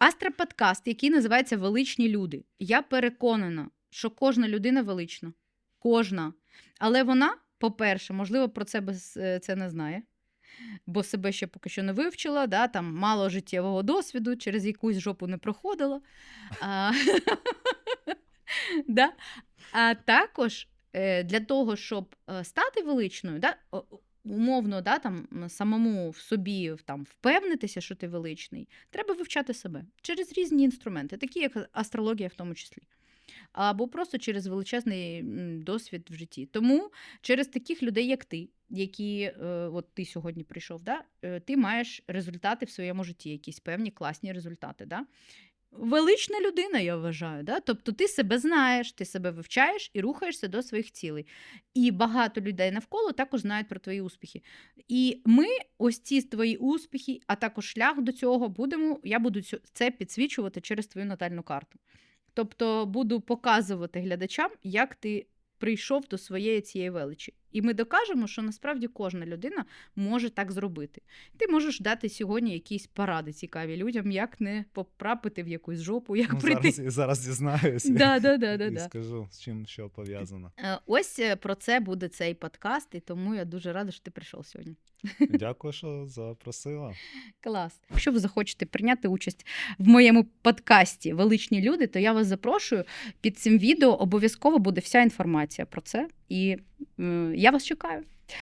Астроподкаст, який називається Величні люди. Я переконана, що кожна людина велична. Кожна. Але вона, по-перше, можливо, про це без- е, це не знає, бо себе ще поки що не вивчила, да, там мало життєвого досвіду, через якусь жопу не проходила. А, да. а також е, для того, щоб е, стати величною, да, умовно, да, там, самому в собі там, впевнитися, що ти величний, треба вивчати себе через різні інструменти, такі як астрологія в тому числі. Або просто через величезний досвід в житті. Тому через таких людей, як ти, які е, от ти сьогодні прийшов, да, е, ти маєш результати в своєму житті, якісь певні класні результати. Да? Велична людина, я вважаю. Да? Тобто ти себе знаєш, ти себе вивчаєш і рухаєшся до своїх цілей. І багато людей навколо також знають про твої успіхи. І ми ось ці твої успіхи, а також шлях до цього будемо. Я буду це підсвічувати через твою натальну карту. Тобто буду показувати глядачам, як ти прийшов до своєї цієї величі. І ми докажемо, що насправді кожна людина може так зробити. Ти можеш дати сьогодні якісь поради цікаві людям, як не потрапити в якусь жопу, як Ну, прийти. зараз, зараз дізнаюся Да, да, да, да, і да. скажу, з чим що пов'язано. Е, Ось е, про це буде цей подкаст, і тому я дуже рада, що ти прийшов сьогодні. Дякую, що запросила. Клас. Якщо ви захочете прийняти участь в моєму подкасті Величні люди, то я вас запрошую. Під цим відео обов'язково буде вся інформація про це. І я вас чекаю.